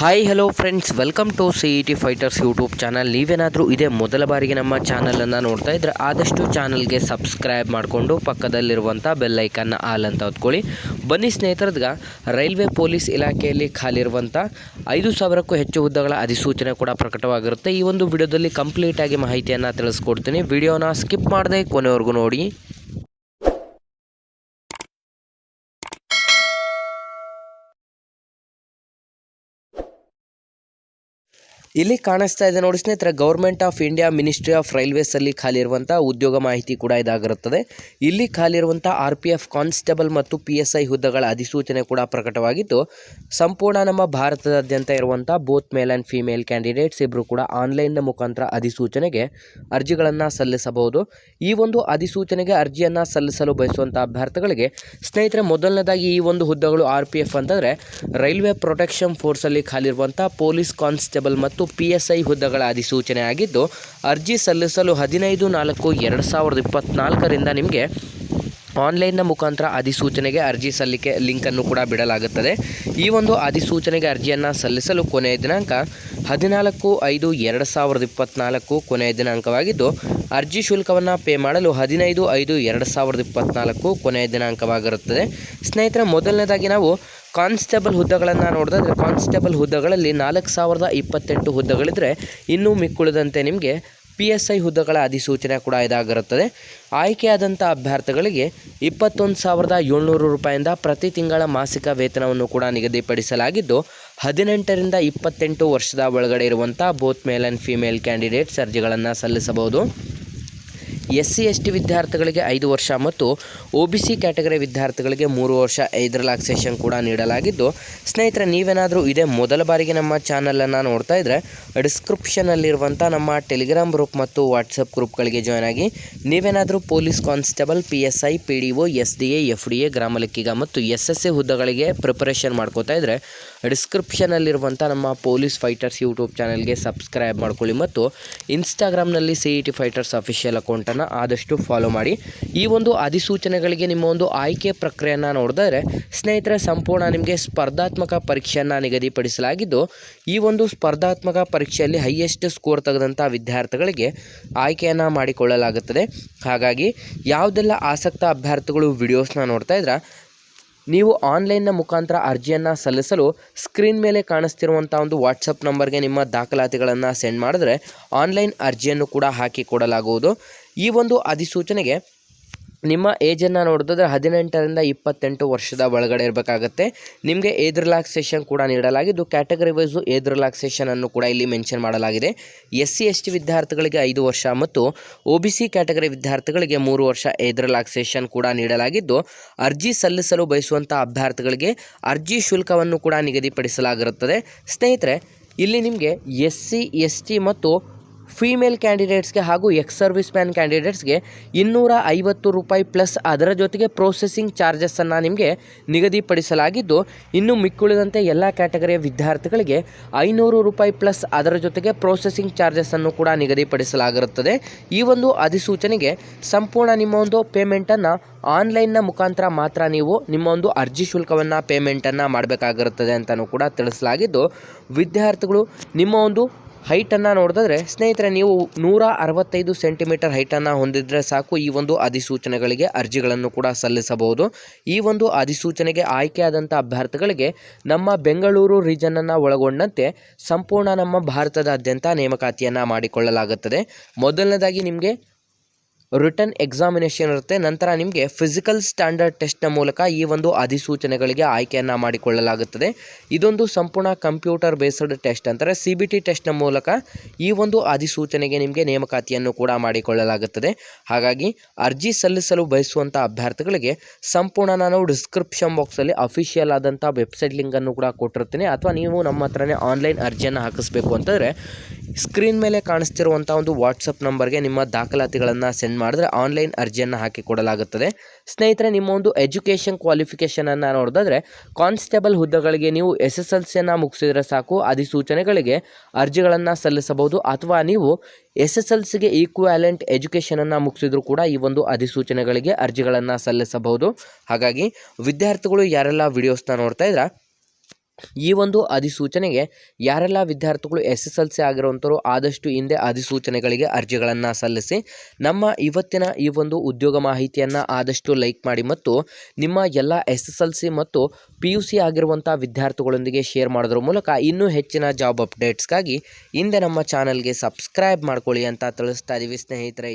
Hi hello friends welcome to C E T fighters YouTube channel ನೀವೇನಾದರೂ ಇದೇ ಮೊದಲ ಬಾರಿಗೆ ನಮ್ಮ ಚಾನಲನ್ನು ನೋಡ್ತಾ ಇದ್ದರೆ ಆದಷ್ಟು ಚಾನಲ್ಗೆ ಸಬ್ಸ್ಕ್ರೈಬ್ ಮಾಡಿಕೊಂಡು ಪಕ್ಕದಲ್ಲಿರುವಂಥ ಬೆಲ್ಲೈಕನ್ನ ಆಲ್ ಅಂತ ಹೊತ್ಕೊಳ್ಳಿ. ಬನ್ನಿ ಸ್ನೇಹಿತರದ್ಗ, ರೈಲ್ವೆ ಪೊಲೀಸ್ ಇಲಾಖೆಯಲ್ಲಿ ಖಾಲಿರುವಂಥ ಐದು ಸಾವಿರಕ್ಕೂ ಹೆಚ್ಚು ಹುದ್ದೆಗಳ ಅಧಿಸೂಚನೆ ಕೂಡ ಪ್ರಕಟವಾಗಿರುತ್ತೆ. ಈ ಒಂದು ವಿಡಿಯೋದಲ್ಲಿ ಕಂಪ್ಲೀಟಾಗಿ ಮಾಹಿತಿಯನ್ನು ತಿಳಿಸ್ಕೊಡ್ತೀನಿ. ವಿಡಿಯೋನ ಸ್ಕಿಪ್ ಮಾಡದೆ ಕೊನೆವರೆಗೂ ನೋಡಿ. ಇಲ್ಲಿ ಕಾಣಿಸ್ತಾ ಇದೆ ನೋಡಿ ಸ್ನೇಹಿತರೆ government of India ministry of railways ಅಲ್ಲಿ ಖಾಲಿ ಇರುವಂಥ ಉದ್ಯೋಗ ಮಾಹಿತಿ ಕೂಡ ಇದಾಗಿರುತ್ತದೆ. ಇಲ್ಲಿ ಖಾಲಿ ಇರುವಂಥ ಆರ್ ಪಿ ಎಫ್ ಕಾನ್ಸ್ಟೇಬಲ್ ಮತ್ತು ಪಿ ಎಸ್ ಐ ಹುದ್ದೆಗಳ ಅಧಿಸೂಚನೆ ಕೂಡ ಪ್ರಕಟವಾಗಿದ್ದು, ಸಂಪೂರ್ಣ ನಮ್ಮ ಭಾರತದಾದ್ಯಂತ ಇರುವಂಥ both male and female candidates ಇಬ್ಬರು ಕೂಡ ಆನ್ಲೈನ್ನ ಮುಖಾಂತರ ಅಧಿಸೂಚನೆಗೆ ಅರ್ಜಿಗಳನ್ನು ಸಲ್ಲಿಸಬಹುದು. ಈ ಒಂದು ಅಧಿಸೂಚನೆಗೆ ಅರ್ಜಿಯನ್ನು ಸಲ್ಲಿಸಲು ಬಯಸುವಂಥ ಅಭ್ಯರ್ಥಿಗಳಿಗೆ ಸ್ನೇಹಿತರೆ, ಮೊದಲನೇದಾಗಿ ಈ ಒಂದು ಹುದ್ದೆಗಳು ಆರ್ ಪಿ ಎಫ್ ಅಂತಂದರೆ, ರೈಲ್ವೆ ಪ್ರೊಟೆಕ್ಷನ್ ಫೋರ್ಸಲ್ಲಿ ಖಾಲಿರುವಂಥ ಪೊಲೀಸ್ ಕಾನ್ಸ್ಟೇಬಲ್ ಮತ್ತು ಪಿ ಎಸ್ ಐ ಹುದ್ದೆಗಳ ಅಧಿಸೂಚನೆ ಆಗಿದ್ದು ಅರ್ಜಿ ಸಲ್ಲಿಸಲು ಹದಿನೈದು ನಾಲ್ಕು ಎರಡು ಸಾವಿರದ ಇಪ್ಪತ್ತ್ನಾಲ್ಕರಿಂದ ನಿಮಗೆ ಆನ್ಲೈನ್ನ ಮುಖಾಂತರ ಅಧಿಸೂಚನೆಗೆ ಅರ್ಜಿ ಸಲ್ಲಿಕೆ ಲಿಂಕನ್ನು ಕೂಡ ಬಿಡಲಾಗುತ್ತದೆ. ಈ ಒಂದು ಅಧಿಸೂಚನೆಗೆ ಅರ್ಜಿಯನ್ನು ಸಲ್ಲಿಸಲು ಕೊನೆಯ ದಿನಾಂಕ ಹದಿನಾಲ್ಕು ಐದು ಎರಡು ಸಾವಿರದ ಇಪ್ಪತ್ತ್ನಾಲ್ಕು ಕೊನೆಯ ದಿನಾಂಕವಾಗಿದ್ದು, ಅರ್ಜಿ ಶುಲ್ಕವನ್ನು ಪೇ ಮಾಡಲು ಹದಿನೈದು ಐದು ಎರಡು ಸಾವಿರದ ಇಪ್ಪತ್ತ್ನಾಲ್ಕು ಕೊನೆಯ ದಿನಾಂಕವಾಗಿರುತ್ತದೆ. ಸ್ನೇಹಿತರೆ, ಮೊದಲನೇದಾಗಿ ನಾವು ಕಾನ್ಸ್ಟೇಬಲ್ ಹುದ್ದೆಗಳನ್ನು ನೋಡಿದ್ರೆ ಕಾನ್ಸ್ಟೇಬಲ್ ಹುದ್ದೆಗಳಲ್ಲಿ ನಾಲ್ಕು ಸಾವಿರದ ಇಪ್ಪತ್ತೆಂಟು ಹುದ್ದೆಗಳಿದ್ದರೆ ಇನ್ನೂ ಮಿಕ್ಕುಳಿದಂತೆ ನಿಮಗೆ ಪಿ ಎಸ್ ಐ ಹುದ್ದೆಗಳ ಅಧಿಸೂಚನೆ ಕೂಡ ಇದಾಗಿರುತ್ತದೆ. ಆಯ್ಕೆಯಾದಂಥ ಅಭ್ಯರ್ಥಿಗಳಿಗೆ ಇಪ್ಪತ್ತೊಂದು ಸಾವಿರದ ಏಳ್ನೂರು ರೂಪಾಯಿಂದ ಪ್ರತಿ ತಿಂಗಳ ಮಾಸಿಕ ವೇತನವನ್ನು ಕೂಡ ನಿಗದಿಪಡಿಸಲಾಗಿದ್ದು, ಹದಿನೆಂಟರಿಂದ ಇಪ್ಪತ್ತೆಂಟು ವರ್ಷದ ಒಳಗಡೆ ಇರುವಂಥ both male and female candidates ಅರ್ಜಿಗಳನ್ನು ಸಲ್ಲಿಸಬಹುದು. ಎಸ್ ಸಿ ಎಸ್ ಟಿ ವಿದ್ಯಾರ್ಥಿಗಳಿಗೆ ಐದು ವರ್ಷ ಮತ್ತು ಒ ಬಿ ಸಿ ಕ್ಯಾಟಗರಿ ವಿದ್ಯಾರ್ಥಿಗಳಿಗೆ ಮೂರು ವರ್ಷ ಐದು ರಿಲ್ಯಾಕ್ಸೇಷನ್ ಕೂಡ ನೀಡಲಾಗಿದ್ದು, ಸ್ನೇಹಿತರೆ, ನೀವೇನಾದರೂ ಇದೇ ಮೊದಲ ಬಾರಿಗೆ ನಮ್ಮ ಚಾನಲನ್ನು ನೋಡ್ತಾ ಇದ್ದರೆ ಡಿಸ್ಕ್ರಿಪ್ಷನಲ್ಲಿರುವಂಥ ನಮ್ಮ ಟೆಲಿಗ್ರಾಮ್ ಗ್ರೂಪ್ ಮತ್ತು ವಾಟ್ಸಪ್ ಗ್ರೂಪ್ಗಳಿಗೆ ಜಾಯ್ನ್ ಆಗಿ, ನೀವೇನಾದರೂ police constable, P S I, P D O, S D A, F D A ಗ್ರಾಮ ಲೆಕ್ಕಿಗ ಮತ್ತು ಎಸ್ ಎಸ್ ಎ ಹುದ್ದೆಗಳಿಗೆ ಪ್ರಿಪರೇಷನ್ ಮಾಡ್ಕೋತಾ ಇದ್ದರೆ ಡಿಸ್ಕ್ರಿಪ್ಷನಲ್ಲಿರುವಂಥ ನಮ್ಮ ಪೊಲೀಸ್ ಫೈಟರ್ಸ್ ಯೂಟ್ಯೂಬ್ ಚಾನಲ್ಗೆ ಸಬ್ಸ್ಕ್ರೈಬ್ ಮಾಡ್ಕೊಳ್ಳಿ ಮತ್ತು ಇನ್ಸ್ಟಾಗ್ರಾಮ್ನಲ್ಲಿ C E T fighters official ಅಕೌಂಟನ್ನು ಆದಷ್ಟು ಫಾಲೋ ಮಾಡಿ. ಈ ಒಂದು ಅಧಿಸೂಚನೆಗಳಿಗೆ ನಿಮ್ಮ ಒಂದು ಆಯ್ಕೆ ಪ್ರಕ್ರಿಯೆಯನ್ನು ನೋಡಿದರೆ ಸ್ನೇಹಿತರೆ, ಸಂಪೂರ್ಣ ನಿಮಗೆ ಸ್ಪರ್ಧಾತ್ಮಕ ಪರೀಕ್ಷೆಯನ್ನು ನಿಗದಿಪಡಿಸಲಾಗಿದ್ದು, ಈ ಒಂದು ಸ್ಪರ್ಧಾತ್ಮಕ ಪರೀಕ್ಷೆಯಲ್ಲಿ ಹೈಯೆಸ್ಟ್ ಸ್ಕೋರ್ ತೆಗೆದಂಥ ವಿದ್ಯಾರ್ಥಿಗಳಿಗೆ ಆಯ್ಕೆಯನ್ನು ಮಾಡಿಕೊಳ್ಳಲಾಗುತ್ತದೆ. ಹಾಗಾಗಿ, ಯಾವುದೆಲ್ಲ ಆಸಕ್ತ ಅಭ್ಯರ್ಥಿಗಳು ವಿಡಿಯೋಸ್ನ ನೋಡ್ತಾ ಇದ್ರೆ, ನೀವು ಆನ್ಲೈನ್ನ ಮುಖಾಂತರ ಅರ್ಜಿಯನ್ನು ಸಲ್ಲಿಸಲು ಸ್ಕ್ರೀನ್ ಮೇಲೆ ಕಾಣಿಸ್ತಿರುವಂಥ ಒಂದು ವಾಟ್ಸಪ್ ನಂಬರ್ಗೆ ನಿಮ್ಮ ದಾಖಲಾತಿಗಳನ್ನು ಸೆಂಡ್ ಮಾಡಿದ್ರೆ ಆನ್ಲೈನ್ ಅರ್ಜಿಯನ್ನು ಕೂಡ ಹಾಕಿ ಕೊಡಲಾಗುವುದು. ಈ ಒಂದು ಅಧಿಸೂಚನೆಗೆ ನಿಮ್ಮ ಏಜನ್ನು ನೋಡಿದ್ರೆ ಹದಿನೆಂಟರಿಂದ ಇಪ್ಪತ್ತೆಂಟು ವರ್ಷದ ಒಳಗಡೆ ಇರಬೇಕಾಗತ್ತೆ. ನಿಮಗೆ ಏಜ್ ರಿಲ್ಯಾಕ್ಸೇಷನ್ ಕೂಡ ನೀಡಲಾಗಿದ್ದು, ಕ್ಯಾಟಗರಿ ವೈಸು ಏಜ್ ರಿಲ್ಯಾಕ್ಸೇಷನ್ ಅನ್ನು ಕೂಡ ಇಲ್ಲಿ ಮೆನ್ಷನ್ ಮಾಡಲಾಗಿದೆ. ಎಸ್ ಸಿ ಎಸ್ ಟಿ ವಿದ್ಯಾರ್ಥಿಗಳಿಗೆ ಐದು ವರ್ಷ ಮತ್ತು ಒ ಬಿ ಸಿ ಕ್ಯಾಟಗರಿ ವಿದ್ಯಾರ್ಥಿಗಳಿಗೆ ಮೂರು ವರ್ಷ ಏಜ್ ರಿಲ್ಯಾಕ್ಸೇಷನ್ ಕೂಡ ನೀಡಲಾಗಿದ್ದು, ಅರ್ಜಿ ಸಲ್ಲಿಸಲು ಬಯಸುವಂಥ ಅಭ್ಯರ್ಥಿಗಳಿಗೆ ಅರ್ಜಿ ಶುಲ್ಕವನ್ನು ಕೂಡ ನಿಗದಿಪಡಿಸಲಾಗಿರುತ್ತದೆ. ಸ್ನೇಹಿತರೆ, ಇಲ್ಲಿ ನಿಮಗೆ ಎಸ್ ಸಿ ಎಸ್ ಟಿ ಮತ್ತು ಫೀಮೇಲ್ ಕ್ಯಾಂಡಿಡೇಟ್ಸ್ಗೆ ಹಾಗೂ ಎಕ್ಸ್ ಸರ್ವಿಸ್ ಮ್ಯಾನ್ ಕ್ಯಾಂಡಿಡೇಟ್ಸ್ಗೆ ಇನ್ನೂರ ಐವತ್ತು ರೂಪಾಯಿ ಪ್ಲಸ್ ಅದರ ಜೊತೆಗೆ ಪ್ರೊಸೆಸಿಂಗ್ ಚಾರ್ಜಸ್ಸನ್ನು ನಿಮಗೆ ನಿಗದಿಪಡಿಸಲಾಗಿದ್ದು, ಇನ್ನು ಮಿಕ್ಕುಳಿದಂತೆ ಎಲ್ಲ ಕ್ಯಾಟಗರಿಯ ವಿದ್ಯಾರ್ಥಿಗಳಿಗೆ ಐನೂರು ರೂಪಾಯಿ ಪ್ಲಸ್ ಅದರ ಜೊತೆಗೆ ಪ್ರೊಸೆಸಿಂಗ್ ಚಾರ್ಜಸ್ಸನ್ನು ಕೂಡ ನಿಗದಿಪಡಿಸಲಾಗಿರುತ್ತದೆ. ಈ ಒಂದು ಅಧಿಸೂಚನೆಗೆ ಸಂಪೂರ್ಣ ನಿಮ್ಮ ಒಂದು ಪೇಮೆಂಟನ್ನು ಆನ್ಲೈನ್ನ ಮುಖಾಂತರ ಮಾತ್ರ ನೀವು ನಿಮ್ಮ ಒಂದು ಅರ್ಜಿ ಶುಲ್ಕವನ್ನು ಪೇಮೆಂಟನ್ನು ಮಾಡಬೇಕಾಗಿರುತ್ತದೆ ಅಂತಲೂ ಕೂಡ ತಿಳಿಸಲಾಗಿದ್ದು, ವಿದ್ಯಾರ್ಥಿಗಳು ನಿಮ್ಮ ಒಂದು ಹೈಟನ್ನು ನೋಡಿದ್ರೆ ಸ್ನೇಹಿತರೆ, ನೀವು ನೂರ ಅರವತ್ತೈದು ಸೆಂಟಿಮೀಟರ್ ಹೈಟನ್ನು ಹೊಂದಿದ್ರೆ ಸಾಕು ಈ ಒಂದು ಅಧಿಸೂಚನೆಗಳಿಗೆ ಅರ್ಜಿಗಳನ್ನು ಕೂಡ ಸಲ್ಲಿಸಬಹುದು. ಈ ಒಂದು ಅಧಿಸೂಚನೆಗೆ ಆಯ್ಕೆಯಾದಂಥ ಅಭ್ಯರ್ಥಿಗಳಿಗೆ ನಮ್ಮ ಬೆಂಗಳೂರು ರೀಜನನ್ನು ಒಳಗೊಂಡಂತೆ ಸಂಪೂರ್ಣ ನಮ್ಮ ಭಾರತದಾದ್ಯಂತ ನೇಮಕಾತಿಯನ್ನು ಮಾಡಿಕೊಳ್ಳಲಾಗುತ್ತದೆ. ಮೊದಲನೇದಾಗಿ ನಿಮಗೆ ರಿಟರ್ನ್ ಎಕ್ಸಾಮಿನೇಷನ್ ಇರುತ್ತೆ. ನಂತರ ನಿಮಗೆ ಫಿಸಿಕಲ್ ಸ್ಟ್ಯಾಂಡರ್ಡ್ ಟೆಸ್ಟ್ನ ಮೂಲಕ ಈ ಒಂದು ಅಧಿಸೂಚನೆಗಳಿಗೆ ಆಯ್ಕೆಯನ್ನು ಮಾಡಿಕೊಳ್ಳಲಾಗುತ್ತದೆ. ಇದೊಂದು ಸಂಪೂರ್ಣ ಕಂಪ್ಯೂಟರ್ ಬೇಸ್ಡ್ ಟೆಸ್ಟ್ ಅಂತಾರೆ. ಸಿ ಬಿ ಟಿ ಟೆಸ್ಟ್ನ ಮೂಲಕ ಈ ಒಂದು ಅಧಿಸೂಚನೆಗೆ ನಿಮಗೆ ನೇಮಕಾತಿಯನ್ನು ಕೂಡ ಮಾಡಿಕೊಳ್ಳಲಾಗುತ್ತದೆ. ಹಾಗಾಗಿ ಅರ್ಜಿ ಸಲ್ಲಿಸಲು ಬಯಸುವಂಥ ಅಭ್ಯರ್ಥಿಗಳಿಗೆ ಸಂಪೂರ್ಣ ನಾನು ಡಿಸ್ಕ್ರಿಪ್ಷನ್ ಬಾಕ್ಸಲ್ಲಿ ಅಫಿಷಿಯಲ್ ಆದಂಥ ವೆಬ್ಸೈಟ್ ಲಿಂಕನ್ನು ಕೂಡ ಕೊಟ್ಟಿರ್ತೀನಿ ಅಥವಾ ನೀವು ನಮ್ಮ ಹತ್ರನೇ ಆನ್ಲೈನ್ ಅರ್ಜಿಯನ್ನು ಹಾಕಿಸ್ಬೇಕು ಅಂತಂದರೆ ಸ್ಕ್ರೀನ್ ಮೇಲೆ ಕಾಣಿಸ್ತಿರುವಂಥ ಒಂದು ವಾಟ್ಸಪ್ ನಂಬರ್ಗೆ ನಿಮ್ಮ ದಾಖಲಾತಿಗಳನ್ನು ಸೆಂಡ್ ಮಾಡಿದ್ರೆ ಆನ್ಲೈನ್ ಅರ್ಜಿಯನ್ನು ಹಾಕಿ ಕೊಡಲಾಗುತ್ತದೆ. ಸ್ನೇಹಿತರೆ, ನಿಮ್ಮ ಒಂದು ಎಜುಕೇಷನ್ ಕ್ವಾಲಿಫಿಕೇಷನನ್ನು ನೋಡಿದ್ರೆ ಕಾನ್ಸ್ಟೇಬಲ್ ಹುದ್ದೆಗಳಿಗೆ ನೀವು ಎಸ್ ಎಸ್ ಎಲ್ ಸಿಯನ್ನು ಮುಗಿಸಿದ್ರೆ ಸಾಕು. ಅಧಿಸೂಚನೆಗಳಿಗೆ ಅರ್ಜಿಗಳನ್ನು ಸಲ್ಲಿಸಬಹುದು. ಅಥವಾ ನೀವು ಎಸ್ ಎಸ್ ಎಲ್ ಸಿಗೆ ಈಕ್ವ್ಯಾಲೆಂಟ್ ಎಜುಕೇಷನನ್ನು ಮುಗಿಸಿದ್ರು ಕೂಡ ಈ ಒಂದು ಅಧಿಸೂಚನೆಗಳಿಗೆ ಅರ್ಜಿಗಳನ್ನು ಸಲ್ಲಿಸಬಹುದು. ಹಾಗಾಗಿ ವಿದ್ಯಾರ್ಥಿಗಳು ಯಾರೆಲ್ಲ ವಿಡಿಯೋಸ್ನ ನೋಡ್ತಾ ಇದ್ರೆ ಈ ಒಂದು ಅಧಿಸೂಚನೆಗೆ ಯಾರೆಲ್ಲ ವಿದ್ಯಾರ್ಥಿಗಳು ಎಸ್ ಎಸ್ ಎಲ್ ಸಿ ಆಗಿರುವಂಥವ್ರು ಆದಷ್ಟು ಹಿಂದೆ ಅಧಿಸೂಚನೆಗಳಿಗೆ ಅರ್ಜಿಗಳನ್ನು ಸಲ್ಲಿಸಿ ನಮ್ಮ ಇವತ್ತಿನ ಈ ಒಂದು ಉದ್ಯೋಗ ಮಾಹಿತಿಯನ್ನು ಆದಷ್ಟು ಲೈಕ್ ಮಾಡಿ ಮತ್ತು ನಿಮ್ಮ ಎಲ್ಲ ಎಸ್ ಎಸ್ ಎಲ್ ಸಿ ಮತ್ತು ಪಿ ಯು ಸಿ ಆಗಿರುವಂಥ ವಿದ್ಯಾರ್ಥಿಗಳೊಂದಿಗೆ ಶೇರ್ ಮಾಡೋದ್ರ ಮೂಲಕ ಇನ್ನೂ ಹೆಚ್ಚಿನ ಜಾಬ್ ಅಪ್ಡೇಟ್ಸ್ಗಾಗಿ ಹಿಂದೆ ನಮ್ಮ ಚಾನಲ್ಗೆ ಸಬ್ಸ್ಕ್ರೈಬ್ ಮಾಡ್ಕೊಳ್ಳಿ ಅಂತ ತಿಳಿಸ್ತಾ ಇದ್ದೀವಿ ಸ್ನೇಹಿತರೆ.